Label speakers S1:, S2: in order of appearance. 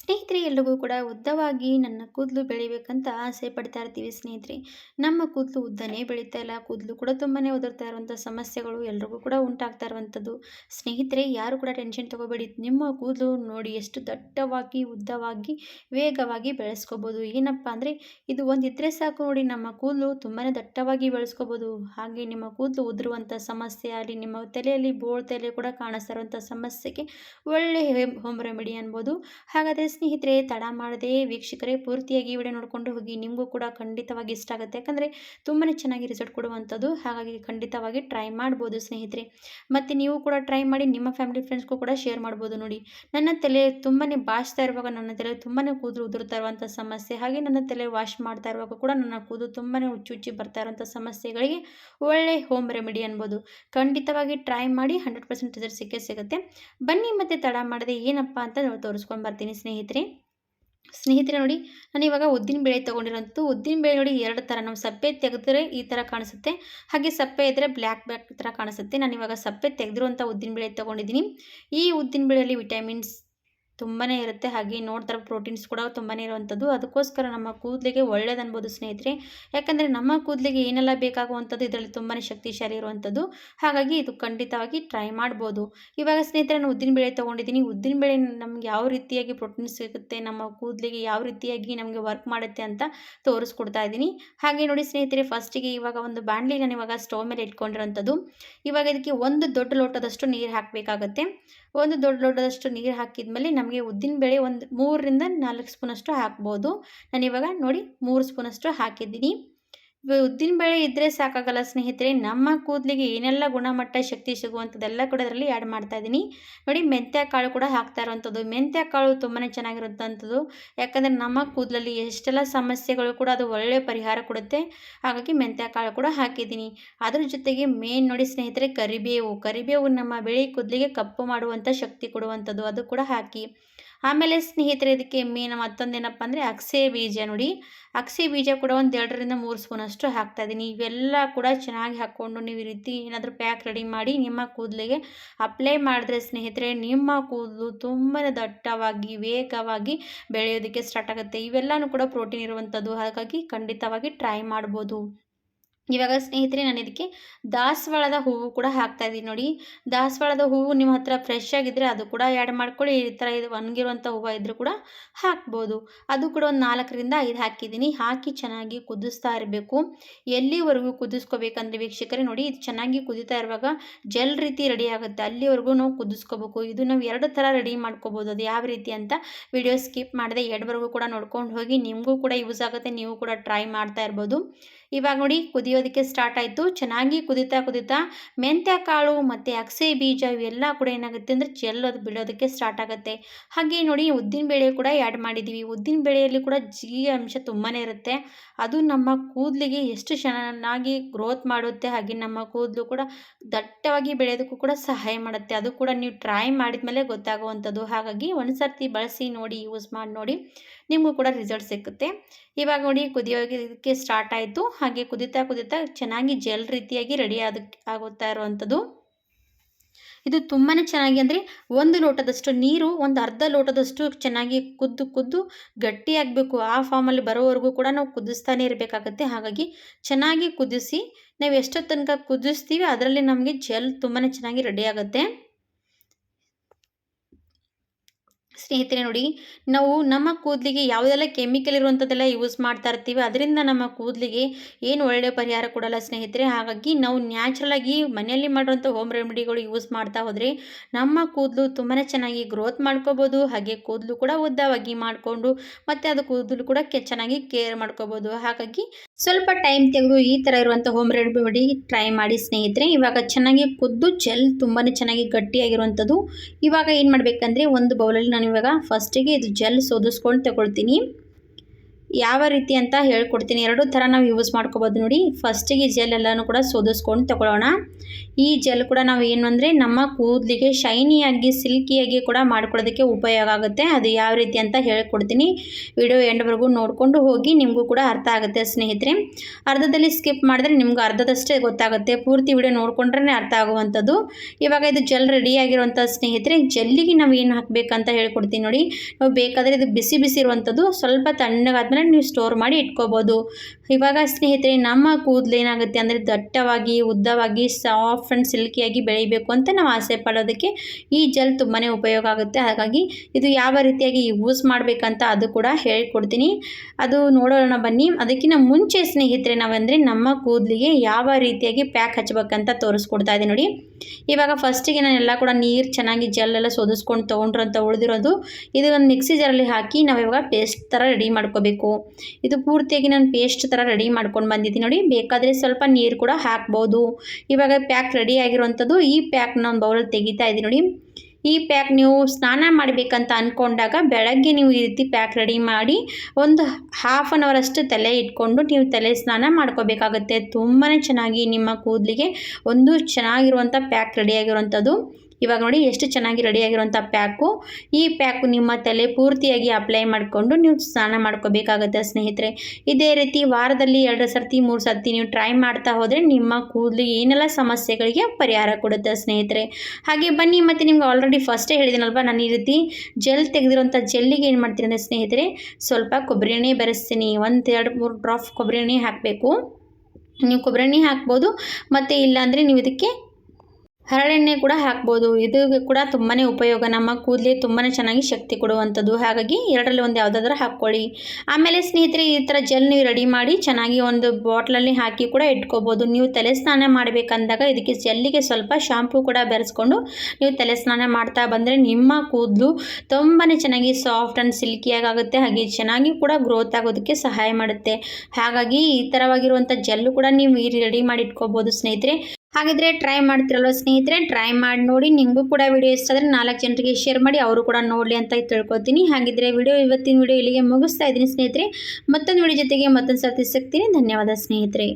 S1: ಸ್ನೇಹಿತರೆ, ಎಲ್ರಿಗೂ ಕೂಡ ಉದ್ದವಾಗಿ ನನ್ನ ಕೂದಲು ಬೆಳಿಬೇಕಂತ ಆಸೆ ಪಡ್ತಾ ಇರ್ತೀವಿ ಸ್ನೇಹಿತರೆ. ನಮ್ಮ ಕೂದಲು ಉದ್ದನೇ ಬೆಳೀತಾ ಇಲ್ಲ. ಕೂದಲು ಕೂಡ ತುಂಬಾ ಉದುರ್ತಾ ಇರುವಂಥ ಸಮಸ್ಯೆಗಳು ಎಲ್ರಿಗೂ ಕೂಡ ಉಂಟಾಗ್ತಾ ಇರುವಂಥದ್ದು. ಸ್ನೇಹಿತರೆ, ಯಾರು ಕೂಡ ಟೆನ್ಷನ್ ತೊಗೋಬೇಡಿ. ನಿಮ್ಮ ಕೂದಲು ನೋಡಿ ಎಷ್ಟು ದಟ್ಟವಾಗಿ, ಉದ್ದವಾಗಿ, ವೇಗವಾಗಿ ಬೆಳೆಸ್ಕೋಬೋದು. ಏನಪ್ಪ ಅಂದರೆ, ಇದು ಒಂದು ಇದ್ದರೆ ಸಾಕು ನೋಡಿ. ನಮ್ಮ ಕೂದಲು ತುಂಬಾ ದಟ್ಟವಾಗಿ ಬೆಳೆಸ್ಕೋಬೋದು. ಹಾಗೆ ನಿಮ್ಮ ಕೂದಲು ಉದುರುವಂಥ ಸಮಸ್ಯೆ ಆಗಲಿ, ನಿಮ್ಮ ತಲೆಯಲ್ಲಿ ಬೋಳ್ ತಲೆ ಕೂಡ ಕಾಣಿಸ್ತಾ ಇರುವಂಥ ಸಮಸ್ಯೆಗೆ ಒಳ್ಳೆ ಹೋಮ್ ರೆಮಿಡಿ ಅನ್ಬೋದು. ಹಾಗಾದರೆ ಸ್ನೇಹಿತರೆ, ತಡ ಮಾಡದೆ ವೀಕ್ಷಕರೇ, ಪೂರ್ತಿಯಾಗಿ ವಿಡಿಯೋ ನೋಡಿಕೊಂಡು ಹೋಗಿ. ನಿಮಗೂ ಕೂಡ ಖಂಡಿತವಾಗಿ ಇಷ್ಟ ಆಗುತ್ತೆ. ಯಾಕಂದರೆ ತುಂಬಾ ಚೆನ್ನಾಗಿ ರಿಸಲ್ಟ್ ಕೊಡುವಂಥದ್ದು. ಹಾಗಾಗಿ ಖಂಡಿತವಾಗಿ ಟ್ರೈ ಮಾಡ್ಬೋದು ಸ್ನೇಹಿತರೆ. ಮತ್ತು ನೀವು ಕೂಡ ಟ್ರೈ ಮಾಡಿ, ನಿಮ್ಮ ಫ್ಯಾಮಿಲಿ ಫ್ರೆಂಡ್ಸ್ಗೂ ಕೂಡ ಶೇರ್ ಮಾಡ್ಬೋದು ನೋಡಿ. ನನ್ನ ತಲೆ ತುಂಬಾ ಬಾಚ್ತಾ ಇರುವಾಗ, ನನ್ನ ತಲೆ ತುಂಬಾ ಕೂದಲು ಉದುರ್ತಾ ಇರುವಂಥ ಸಮಸ್ಯೆ, ಹಾಗೆ ನನ್ನ ತಲೆ ವಾಶ್ ಮಾಡ್ತಾ ಇರುವಾಗ ಕೂಡ ನನ್ನ ಕೂದಲು ತುಂಬಾ ಹುಚ್ಚು ಹುಚ್ಚಿ ಬರ್ತಾ ಇರುವಂಥ ಸಮಸ್ಯೆಗಳಿಗೆ ಒಳ್ಳೆ ಹೋಮ್ ರೆಮಿಡಿ ಅನ್ಬೋದು. ಖಂಡಿತವಾಗಿ ಟ್ರೈ ಮಾಡಿ ಹಂಡ್ರೆಡ್ ಪರ್ಸೆಂಟ್ ರಿಸಲ್ಟ್ ಸಿಕ್ಕೇ ಸಿಗುತ್ತೆ. ಬನ್ನಿ ಮತ್ತೆ ತಡ ಮಾಡದೆ ಏನಪ್ಪ ಅಂತ ನಾವು ತೋರಿಸ್ಕೊಂಡು ಬರ್ತೀನಿ ಸ್ನೇಹಿತರೆ. ಸ್ನೇಹಿತರೆ ಸ್ನೇಹಿತರೆ ನೋಡಿ, ನಾನು ಇವಾಗ ಉದ್ದಿನ ಬೇಳೆ ತೊಗೊಂಡಿರೋಂಥದ್ದು. ಉದ್ದಿನ ಬೇಳೆ ನೋಡಿ ಎರಡು ಥರ. ನಾವು ಸಪ್ಪೆ ತೆಗೆದ್ರೆ ಈ ಥರ ಕಾಣಿಸುತ್ತೆ. ಹಾಗೆ ಸಪ್ಪೆ ಇದ್ದರೆ ಬ್ಲ್ಯಾಕ್ ಬ್ಲ್ಯಾಕ್ ಥರ ಕಾಣಿಸುತ್ತೆ. ನಾನು ಇವಾಗ ಸಪ್ಪೆ ತೆಗೆದಿರುವಂಥ ಉದ್ದಿನ ಬೇಳೆ ತೊಗೊಂಡಿದ್ದೀನಿ. ಈ ಉದ್ದಿನ ಬೇಳೆಯಲ್ಲಿ ವಿಟಮಿನ್ಸ್ ತುಂಬಾ ಇರುತ್ತೆ. ಹಾಗೆ ನೋಡ್ತಾರೆ ಪ್ರೋಟೀನ್ಸ್ ಕೂಡ ತುಂಬಾ ಇರುವಂಥದ್ದು. ಅದಕ್ಕೋಸ್ಕರ ನಮ್ಮ ಕೂದಲಿಗೆ ಒಳ್ಳೇದು ಅನ್ಬೋದು ಸ್ನೇಹಿತರೆ. ಯಾಕಂದರೆ ನಮ್ಮ ಕೂದಲಿಗೆ ಏನೆಲ್ಲ ಬೇಕಾಗುವಂಥದ್ದು ಇದರಲ್ಲಿ ತುಂಬಾ ಶಕ್ತಿಶಾಲಿ ಇರುವಂಥದ್ದು. ಹಾಗಾಗಿ ಇದು ಖಂಡಿತವಾಗಿ ಟ್ರೈ ಮಾಡ್ಬೋದು. ಇವಾಗ ಸ್ನೇಹಿತರೆ ನಾನು ಉದ್ದಿನ ಬೇಳೆ ತೊಗೊಂಡಿದ್ದೀನಿ. ಉದ್ದಿನ ಬೇಳೆ ನಮ್ಗೆ ಯಾವ ರೀತಿಯಾಗಿ ಪ್ರೋಟೀನ್ ಸಿಗುತ್ತೆ, ನಮ್ಮ ಕೂದಲಿಗೆ ಯಾವ ರೀತಿಯಾಗಿ ನಮಗೆ ವರ್ಕ್ ಮಾಡುತ್ತೆ ಅಂತ ತೋರಿಸ್ಕೊಡ್ತಾ ಇದ್ದೀನಿ. ಹಾಗೆ ನೋಡಿ ಸ್ನೇಹಿತರೆ ಫಸ್ಟಿಗೆ ಇವಾಗ ಒಂದು ಬಾಣಲಿ ನಾನು ಇವಾಗ ಸ್ಟವ್ ಮೇಲೆ ಇಟ್ಕೊಂಡಿರೋಂಥದ್ದು ಇವಾಗ ಇದಕ್ಕೆ ಒಂದು ದೊಡ್ಡ ಲೋಟದಷ್ಟು ನೀರು ಹಾಕಬೇಕಾಗತ್ತೆ. ಒಂದು ದೊಡ್ಡ ದೊಡ್ಡದಷ್ಟು ನೀರು ಹಾಕಿದ್ಮೇಲೆ ನಮಗೆ ಉದ್ದಿನಬೇಳೆ ಒಂದು ಮೂರರಿಂದ ನಾಲ್ಕು ಸ್ಪೂನಷ್ಟು ಹಾಕ್ಬೋದು. ನಾನಿವಾಗ ನೋಡಿ ಮೂರು ಸ್ಪೂನಷ್ಟು ಹಾಕಿದ್ದೀನಿ. ಉದ್ದಿನಬೇಳೆ ಇದ್ದರೆ ಸಾಕಾಗಲ್ಲ ಸ್ನೇಹಿತರೆ. ನಮ್ಮ ಕೂದಲಿಗೆ ಏನೆಲ್ಲ ಗುಣಮಟ್ಟ, ಶಕ್ತಿ ಸಿಗುವಂಥದ್ದೆಲ್ಲ ಕೂಡ ಅದರಲ್ಲಿ ಆ್ಯಡ್ ಮಾಡ್ತಾ ಇದ್ದೀನಿ. ನೋಡಿ, ಮೆಂತ್ಯ ಕಾಳು ಕೂಡ ಹಾಕ್ತಾ ಇರುವಂಥದ್ದು. ಮೆಂತ್ಯ ಕಾಳು ತುಂಬಾ ಚೆನ್ನಾಗಿರುತ್ತಂಥದ್ದು. ಯಾಕಂದರೆ ನಮ್ಮ ಕೂದಲಲ್ಲಿ ಎಷ್ಟೆಲ್ಲ ಸಮಸ್ಯೆಗಳು ಕೂಡ ಅದು ಒಳ್ಳೆಯ ಪರಿಹಾರ ಕೊಡುತ್ತೆ. ಹಾಗಾಗಿ ಮೆಂತ್ಯ ಕಾಳು ಕೂಡ ಹಾಕಿದ್ದೀನಿ. ಅದ್ರ ಜೊತೆಗೆ ಮೇನ್ ನೋಡಿ ಸ್ನೇಹಿತರೆ, ಕರಿಬೇವು. ಕರಿಬೇವು ನಮ್ಮ ಬೆಳೆ ಕೂದಲಿಗೆ ಕಪ್ಪು ಮಾಡುವಂಥ ಶಕ್ತಿ ಕೊಡುವಂಥದ್ದು. ಅದು ಕೂಡ ಹಾಕಿ. ಆಮೇಲೆ ಸ್ನೇಹಿತರೆ, ಇದಕ್ಕೆ ಮೇನ್ ಮತ್ತೊಂದೇನಪ್ಪ ಅಂದರೆ ಅಕ್ಸೆ ಬೀಜ ನೋಡಿ. ಅಕ್ಸೆ ಬೀಜ ಕೂಡ ಒಂದು ಎರಡರಿಂದ ಮೂರು ಸ್ಪೂನಷ್ಟು ಹಾಕ್ತಾಯಿದ್ದೀನಿ ಇವೆಲ್ಲ ಕೂಡ ಚೆನ್ನಾಗಿ ಹಾಕ್ಕೊಂಡು ನೀವು ಈ ರೀತಿ ಏನಾದರೂ ಪ್ಯಾಕ್ ರೆಡಿ ಮಾಡಿ ನಿಮ್ಮ ಕೂದಲಿಗೆ ಅಪ್ಲೈ ಮಾಡಿದ್ರೆ ಸ್ನೇಹಿತರೆ, ನಿಮ್ಮ ಕೂದಲು ತುಂಬಾ ದಟ್ಟವಾಗಿ, ವೇಗವಾಗಿ ಬೆಳೆಯೋದಕ್ಕೆ ಸ್ಟಾರ್ಟ್ ಆಗುತ್ತೆ. ಇವೆಲ್ಲನೂ ಕೂಡ ಪ್ರೋಟೀನ್ ಇರುವಂಥದ್ದು ಹಾಗಾಗಿ ಖಂಡಿತವಾಗಿ ಟ್ರೈ ಮಾಡ್ಬೋದು. ಇವಾಗ ಸ್ನೇಹಿತರೆ, ನಾನು ಇದಕ್ಕೆ ದಾಸವಾಳದ ಹೂವು ಕೂಡ ಹಾಕ್ತಾ ಇದ್ದೀನಿ ನೋಡಿ. ದಾಸವಾಳದ ಹೂವು ನಿಮ್ಮ ಹತ್ರ ಫ್ರೆಶ್ ಆಗಿದ್ದರೆ ಅದು ಕೂಡ ಆ್ಯಡ್ ಮಾಡ್ಕೊಳ್ಳಿ. ಈ ಥರ ಇದು ಒಣಗಿರುವಂಥ ಹೂವು ಇದ್ದರೂ ಕೂಡ ಹಾಕ್ಬೋದು. ಅದು ಕೂಡ ಒಂದು ನಾಲ್ಕರಿಂದ ಐದು ಹಾಕಿದ್ದೀನಿ. ಹಾಕಿ ಚೆನ್ನಾಗಿ ಕುದಿಸ್ತಾ ಇರಬೇಕು. ಎಲ್ಲಿವರೆಗೂ ಕುದಿಸ್ಕೋಬೇಕಂದ್ರೆ ವೀಕ್ಷಕರೇ, ನೋಡಿ ಇದು ಚೆನ್ನಾಗಿ ಕುದಿತಾ ಇರುವಾಗ ಜೆಲ್ ರೀತಿ ರೆಡಿ ಆಗುತ್ತೆ. ಅಲ್ಲಿವರೆಗೂ ನಾವು ಕುದಿಸ್ಕೋಬೇಕು. ಇದು ನಾವು ಎರಡು ಥರ ರೆಡಿ ಮಾಡ್ಕೋಬೋದು. ಅದು ಯಾವ ರೀತಿ ಅಂತ ವಿಡಿಯೋ ಸ್ಕಿಪ್ ಮಾಡಿದೆ ಎರಡುವರೆಗೂ ಕೂಡ ನೋಡ್ಕೊಂಡು ಹೋಗಿ ನಿಮಗೂ ಕೂಡ ಯೂಸ್ ಆಗುತ್ತೆ. ನೀವು ಕೂಡ ಟ್ರೈ ಮಾಡ್ತಾ ಇರ್ಬೋದು. ಇವಾಗ ನೋಡಿ ಕುದಿಯೋದಕ್ಕೆ ಸ್ಟಾರ್ಟ್ ಆಯಿತು. ಚೆನ್ನಾಗಿ ಕುದಿತಾ ಕುದಿತಾ ಮೆಂತ್ಯ, ಕಾಳು ಮತ್ತು ಅಗಸೆ ಬೀಜ ಇವೆಲ್ಲ ಕೂಡ ಏನಾಗುತ್ತೆ ಅಂದರೆ ಚೆಲ್ಲೋದು ಬಿಡೋದಕ್ಕೆ ಸ್ಟಾರ್ಟ್ ಆಗುತ್ತೆ. ಹಾಗೆ ನೋಡಿ ಉದ್ದಿನ ಬೇಳೆ ಕೂಡ ಆ್ಯಡ್ ಮಾಡಿದ್ದೀವಿ ಉದ್ದಿನ ಬೇಳೆಯಲ್ಲಿ ಕೂಡ ಜೀ ಅಂಶ ತುಂಬಾ ಇರುತ್ತೆ. ಅದು ನಮ್ಮ ಕೂದಲಿಗೆ ಎಷ್ಟು ಚೆನ್ನಾಗಿ ಗ್ರೋತ್ ಮಾಡುತ್ತೆ. ಹಾಗೆ ನಮ್ಮ ಕೂದಲು ಕೂಡ ದಟ್ಟವಾಗಿ ಬೆಳೆಯೋದಕ್ಕೂ ಕೂಡ ಸಹಾಯ ಮಾಡುತ್ತೆ. ಅದು ಕೂಡ ನೀವು ಟ್ರೈ ಮಾಡಿದ ಮೇಲೆ ಗೊತ್ತಾಗುವಂಥದ್ದು. ಹಾಗಾಗಿ ಒಂದು ಸರ್ತಿ ಬಳಸಿ ನೋಡಿ ಯೂಸ್ ಮಾಡಿ ನೋಡಿ. ನಿಮಗೂ ಕೂಡ ರಿಸಲ್ಟ್ ಸಿಕ್ಕುತ್ತೆ. ಇವಾಗ ನೋಡಿ ಕುದಿಯೋದಕ್ಕೆ ಸ್ಟಾರ್ಟ್ ಆಯಿತು. ಹಾಗೆ ಕುದಿತಾ ಕುದಿತಾ ಚೆನ್ನಾಗಿ ಜೆಲ್ ರೀತಿಯಾಗಿ ರೆಡಿ ಆದ ಆಗುತ್ತಾ ಇರುವಂಥದ್ದು. ಇದು ತುಂಬಾ ಚೆನ್ನಾಗಿ ಅಂದರೆ ಒಂದು ಲೋಟದಷ್ಟು ನೀರು, ಒಂದು ಅರ್ಧ ಲೋಟದಷ್ಟು ಚೆನ್ನಾಗಿ ಕುದ್ದು ಕುದ್ದು ಗಟ್ಟಿಯಾಗಬೇಕು ಆ ಫಾರ್ಮಲ್ಲಿ ಬರೋವರೆಗೂ ಕೂಡ ನಾವು ಕುದಿಸ್ತಾನೆ ಇರಬೇಕಾಗತ್ತೆ. ಹಾಗಾಗಿ ಚೆನ್ನಾಗಿ ಕುದಿಸಿ, ನಾವು ಎಷ್ಟೋ ತನಕ ಕುದಿಸ್ತೀವಿ ಅದರಲ್ಲಿ ನಮಗೆ ಜೆಲ್ ತುಂಬಾ ಚೆನ್ನಾಗಿ ರೆಡಿ ಆಗುತ್ತೆ. ಸ್ನೇಹಿತರೆ ನೋಡಿ, ನಾವು ನಮ್ಮ ಕೂದಲಿಗೆ ಯಾವುದೆಲ್ಲ ಕೆಮಿಕಲ್ ಇರುವಂಥದ್ದೆಲ್ಲ ಯೂಸ್ ಮಾಡ್ತಾ ಇರ್ತೀವಿ ಅದರಿಂದ ನಮ್ಮ ಕೂದಲಿಗೆ ಏನು ಒಳ್ಳೆಯ ಪರಿಹಾರ ಕೊಡಲ್ಲ ಸ್ನೇಹಿತರೆ. ಹಾಗಾಗಿ ನಾವು ನ್ಯಾಚುರಲ್ ಆಗಿ ಮನೆಯಲ್ಲಿ ಮಾಡುವಂಥ ಹೋಮ್ ರೆಮಿಡಿಗಳು ಯೂಸ್ ಮಾಡ್ತಾ ಹೋದರೆ ನಮ್ಮ ಕೂದಲು ತುಂಬಾ ಚೆನ್ನಾಗಿ ಗ್ರೋತ್ ಮಾಡ್ಕೋಬೋದು, ಹಾಗೆ ಕೂದಲು ಕೂಡ ಉದ್ದವಾಗಿ ಮಾಡಿಕೊಂಡು ಮತ್ತು ಅದು ಕೂದಲು ಕೂಡ ಚೆನ್ನಾಗಿ ಕೇರ್ ಮಾಡ್ಕೋಬೋದು. ಹಾಗಾಗಿ ಸ್ವಲ್ಪ ಟೈಮ್ ತೆಗೆದು ಈ ಥರ ಇರುವಂಥ ಹೋಮ್ ರೆಮಿಡಿ ಟ್ರೈ ಮಾಡಿ ಸ್ನೇಹಿತರೆ. ಇವಾಗ ಚೆನ್ನಾಗಿ ಕುದ್ದು ಚೆಲ್ ತುಂಬಾ ಚೆನ್ನಾಗಿ ಗಟ್ಟಿಯಾಗಿರುವಂಥದ್ದು. ಇವಾಗ ಏನು ಮಾಡಬೇಕಂದ್ರೆ ಒಂದು ಬೌಲಲ್ಲಿ ನಾನು ಇವಾಗ ಫಸ್ಟಿಗೆ ಇದು ಜೆಲ್ ಸೋದಿಸ್ಕೊಂಡು ತಗೊಳ್ತೀನಿ. ಯಾವ ರೀತಿ ಅಂತ ಹೇಳ್ಕೊಡ್ತೀನಿ. ಎರಡು ಥರ ನಾವು ಯೂಸ್ ಮಾಡ್ಕೋಬೋದು ನೋಡಿ. ಫಸ್ಟಿಗೆ ಜೆಲ್ ಎಲ್ಲನೂ ಕೂಡ ಸೋದಿಸ್ಕೊಂಡು ತಗೊಳ್ಳೋಣ. ಈ ಜೆಲ್ ಕೂಡ ನಾವು ಏನು ಅಂದರೆ ನಮ್ಮ ಕೂದಲಿಗೆ ಶೈನಿಯಾಗಿ ಸಿಲ್ಕಿಯಾಗಿ ಕೂಡ ಮಾಡ್ಕೊಳ್ಳೋದಕ್ಕೆ ಉಪಯೋಗ ಆಗುತ್ತೆ. ಅದು ಯಾವ ರೀತಿ ಅಂತ ಹೇಳ್ಕೊಡ್ತೀನಿ. ವಿಡಿಯೋ ಎಂಡ್ವರೆಗೂ ನೋಡಿಕೊಂಡು ಹೋಗಿ ನಿಮಗೂ ಕೂಡ ಅರ್ಥ ಆಗುತ್ತೆ ಸ್ನೇಹಿತರೆ. ಅರ್ಧದಲ್ಲಿ ಸ್ಕಿಪ್ ಮಾಡಿದ್ರೆ ನಿಮ್ಗೆ ಅರ್ಧದಷ್ಟೇ ಗೊತ್ತಾಗುತ್ತೆ. ಪೂರ್ತಿ ವಿಡಿಯೋ ನೋಡಿಕೊಂಡ್ರೆ ಅರ್ಥ ಆಗುವಂಥದ್ದು. ಇವಾಗ ಇದು ಜೆಲ್ ರೆಡಿ ಆಗಿರುವಂಥ ಸ್ನೇಹಿತರೆ ಜೆಲ್ಲಿಗೆ ನಾವು ಏನು ಹಾಕಬೇಕಂತ ಹೇಳ್ಕೊಡ್ತೀನಿ ನೋಡಿ. ನಾವು ಬೇಕಾದರೆ ಇದು ಬಿಸಿ ಬಿಸಿ ಇರುವಂಥದ್ದು. ಸ್ವಲ್ಪ ತಣ್ಣಗಾದ್ಮೇಲೆ ನೀವು ಸ್ಟೋರ್ ಮಾಡಿ ಇಟ್ಕೋಬೋದು. ಇವಾಗ ಸ್ನೇಹಿತರೆ, ನಮ್ಮ ಕೂದಲು ಏನಾಗುತ್ತೆ ಅಂದರೆ ದಟ್ಟವಾಗಿ, ಉದ್ದವಾಗಿ ಸಾಫ್ಟ್ ಆ್ಯಂಡ್ ಸಿಲ್ಕಿಯಾಗಿ ಬೆಳಿಬೇಕು ಅಂತ ನಾವು ಆಸೆ ಪಡೋದಕ್ಕೆ ಈ ಜೆಲ್ ತುಂಬಾ ಉಪಯೋಗ ಆಗುತ್ತೆ. ಹಾಗಾಗಿ ಇದು ಯಾವ ರೀತಿಯಾಗಿ ಯೂಸ್ ಮಾಡಬೇಕಂತ ಅದು ಕೂಡ ಹೇಳಿಕೊಡ್ತೀನಿ. ಅದು ನೋಡೋಣ ಬನ್ನಿ. ಅದಕ್ಕಿಂತ ಮುಂಚೆ ಸ್ನೇಹಿತರೆ, ನಾವಂದರೆ ನಮ್ಮ ಕೂದಲಿಗೆ ಯಾವ ರೀತಿಯಾಗಿ ಪ್ಯಾಕ್ ಹಚ್ಚಬೇಕಂತ ತೋರಿಸ್ಕೊಡ್ತಾ ಇದೆ ನೋಡಿ. ಇವಾಗ ಫಸ್ಟಿಗೆ ನಾನೆಲ್ಲ ಕೂಡ ನೀರು ಚೆನ್ನಾಗಿ ಜೆಲ್ ಎಲ್ಲ ಸೋದಿಸ್ಕೊಂಡು ಅಂತ ಉಳಿದಿರೋದು ಇದು ಒಂದು ಮಿಕ್ಸಿ ಜಾರಲ್ಲಿ ಹಾಕಿ ನಾವು ಇವಾಗ ಪೇಸ್ಟ್ ಥರ ರೆಡಿ ಮಾಡ್ಕೋಬೇಕು. ಇದು ಪೂರ್ತಿಯಾಗಿ ನಾನು ಪೇಸ್ಟ್ ಥರ ರೆಡಿ ಮಾಡ್ಕೊಂಡು ಬಂದಿದ್ದೀನಿ ನೋಡಿ. ಬೇಕಾದರೆ ಸ್ವಲ್ಪ ನೀರು ಕೂಡ ಹಾಕ್ಬೋದು. ಇವಾಗ ಪ್ಯಾಕ್ ರೆಡಿ ಆಗಿರುವಂಥದ್ದು ಈ ಪ್ಯಾಕ್ನ ಒಂದು ಬೌಲಲ್ಲಿ ತೆಗಿತಾ ಇದ್ದೀನಿ ನೋಡಿ. ಈ ಪ್ಯಾಕ್ ನೀವು ಸ್ನಾನ ಮಾಡಬೇಕಂತ ಅಂದ್ಕೊಂಡಾಗ ಬೆಳಗ್ಗೆ ನೀವು ಈ ರೀತಿ ಪ್ಯಾಕ್ ರೆಡಿ ಮಾಡಿ ಒಂದು ಹಾಫ್ ಆನ್ ಅವರ್ ಅಷ್ಟು ತಲೆ ಇಟ್ಕೊಂಡು ನೀವು ತಲೆ ಸ್ನಾನ ಮಾಡ್ಕೋಬೇಕಾಗುತ್ತೆ. ತುಂಬಾ ಚೆನ್ನಾಗಿ ನಿಮ್ಮ ಕೂದಲಿಗೆ ಒಂದು ಚೆನ್ನಾಗಿರುವಂಥ ಪ್ಯಾಕ್ ರೆಡಿಯಾಗಿರುವಂಥದ್ದು ಇವಾಗ ನೋಡಿ ಎಷ್ಟು ಚೆನ್ನಾಗಿ ರೆಡಿಯಾಗಿರುವಂಥ ಪ್ಯಾಕು. ಈ ಪ್ಯಾಕು ನಿಮ್ಮ ತಲೆ ಪೂರ್ತಿಯಾಗಿ ಅಪ್ಲೈ ಮಾಡಿಕೊಂಡು ನೀವು ಸ್ನಾನ ಮಾಡ್ಕೋಬೇಕಾಗತ್ತೆ ಸ್ನೇಹಿತರೆ. ಇದೇ ರೀತಿ ವಾರದಲ್ಲಿ ಎರಡು ಸರ್ತಿ, ಮೂರು ಸರ್ತಿ ನೀವು ಟ್ರೈ ಮಾಡ್ತಾ ಹೋದರೆ ನಿಮ್ಮ ಕೂದಲಿಗೆ ಏನೆಲ್ಲ ಸಮಸ್ಯೆಗಳಿಗೆ ಪರಿಹಾರ ಕೊಡುತ್ತೆ ಸ್ನೇಹಿತರೆ. ಹಾಗೆ ಬನ್ನಿ, ಮತ್ತು ನಿಮ್ಗೆ ಆಲ್ರೆಡಿ ಫಸ್ಟೇ ಹೇಳಿದ್ದೀನಲ್ವ ನಾನು ಈ ರೀತಿ ಜೆಲ್ ತೆಗೆದಿರುವಂಥ ಜೆಲ್ಲಿಗೆ ಏನು ಮಾಡ್ತೀನಿ ಅಂದರೆ ಸ್ನೇಹಿತರೆ, ಸ್ವಲ್ಪ ಕೊಬ್ಬರಿ ಎಣ್ಣೆ ಬೆರೆಸ್ತೀನಿ. ಒಂದು, ಎರಡು, ಮೂರು ಡ್ರಾಪ್ ಕೊಬ್ಬರಿ ಎಣ್ಣೆ ಹಾಕಬೇಕು. ನೀವು ಕೊಬ್ಬರಿ ಎಣ್ಣೆ ಹಾಕ್ಬೋದು, ಮತ್ತು ಇಲ್ಲಾಂದರೆ ನೀವು ಇದಕ್ಕೆ ಹರಳೆಣ್ಣೆ ಕೂಡ ಹಾಕ್ಬೋದು. ಇದು ಕೂಡ ತುಂಬಾ ಉಪಯೋಗ. ನಮ್ಮ ಕೂದಲಿಗೆ ತುಂಬಾ ಚೆನ್ನಾಗಿ ಶಕ್ತಿ ಕೊಡುವಂಥದ್ದು. ಹಾಗಾಗಿ ಎರಡರಲ್ಲಿ ಒಂದು ಯಾವುದಾದ್ರೂ ಹಾಕ್ಕೊಳ್ಳಿ. ಆಮೇಲೆ ಸ್ನೇಹಿತರೆ, ಈ ಥರ ಜೆಲ್ ನೀವು ರೆಡಿ ಮಾಡಿ ಚೆನ್ನಾಗಿ ಒಂದು ಬಾಟ್ಲಲ್ಲಿ ಹಾಕಿ ಕೂಡ ಇಟ್ಕೋಬೋದು. ನೀವು ತಲೆ ಸ್ನಾನ ಮಾಡಬೇಕಂದಾಗ ಇದಕ್ಕೆ ಜೆಲ್ಲಿಗೆ ಸ್ವಲ್ಪ ಶಾಂಪೂ ಕೂಡ ಬೆರೆಸ್ಕೊಂಡು ನೀವು ತಲೆ ಸ್ನಾನ ಮಾಡ್ತಾ ಬಂದರೆ ನಿಮ್ಮ ಕೂದಲು ತುಂಬಾ ಚೆನ್ನಾಗಿ ಸಾಫ್ಟ್ ಆ್ಯಂಡ್ ಸಿಲ್ಕಿಯಾಗುತ್ತೆ ಹಾಗೆ ಚೆನ್ನಾಗಿ ಕೂಡ ಗ್ರೋತ್ ಆಗೋದಕ್ಕೆ ಸಹಾಯ ಮಾಡುತ್ತೆ. ಹಾಗಾಗಿ ಈ ಥರವಾಗಿರುವಂಥ ಜೆಲ್ಲು ಕೂಡ ನೀವು ಈ ರೆಡಿ ಮಾಡಿ ಇಟ್ಕೋಬೋದು ಸ್ನೇಹಿತರೆ. ಹಾಗಿದ್ರೆ ಟ್ರೈ ಮಾಡ್ತಿರಲ್ವ ಸ್ನೇಹಿತರೆ? ಟ್ರೈ ಮಾಡಿ ನೋಡಿ. ನಿಮಗೂ ಕೂಡ ವಿಡಿಯೋ ಇಷ್ಟ ಆದರೆ ನಾಲ್ಕು ಜನರಿಗೆ ಶೇರ್ ಮಾಡಿ, ಅವರು ಕೂಡ ನೋಡಲಿ ಅಂತ ತಿಳ್ಕೊತೀನಿ. ಹಾಗಿದ್ರೆ ವಿಡಿಯೋ ಇವತ್ತಿನ ವಿಡಿಯೋ ಇಲ್ಲಿಗೆ ಮುಗಿಸ್ತಾ ಇದ್ದೀನಿ ಸ್ನೇಹಿತರೆ. ಮತ್ತೊಂದು ವಿಡಿಯೋ ಜೊತೆಗೆ ಮತ್ತೊಂದು ಸರ್ತಿ ಸಿಗ್ತೀನಿ. ಧನ್ಯವಾದ ಸ್ನೇಹಿತರೆ.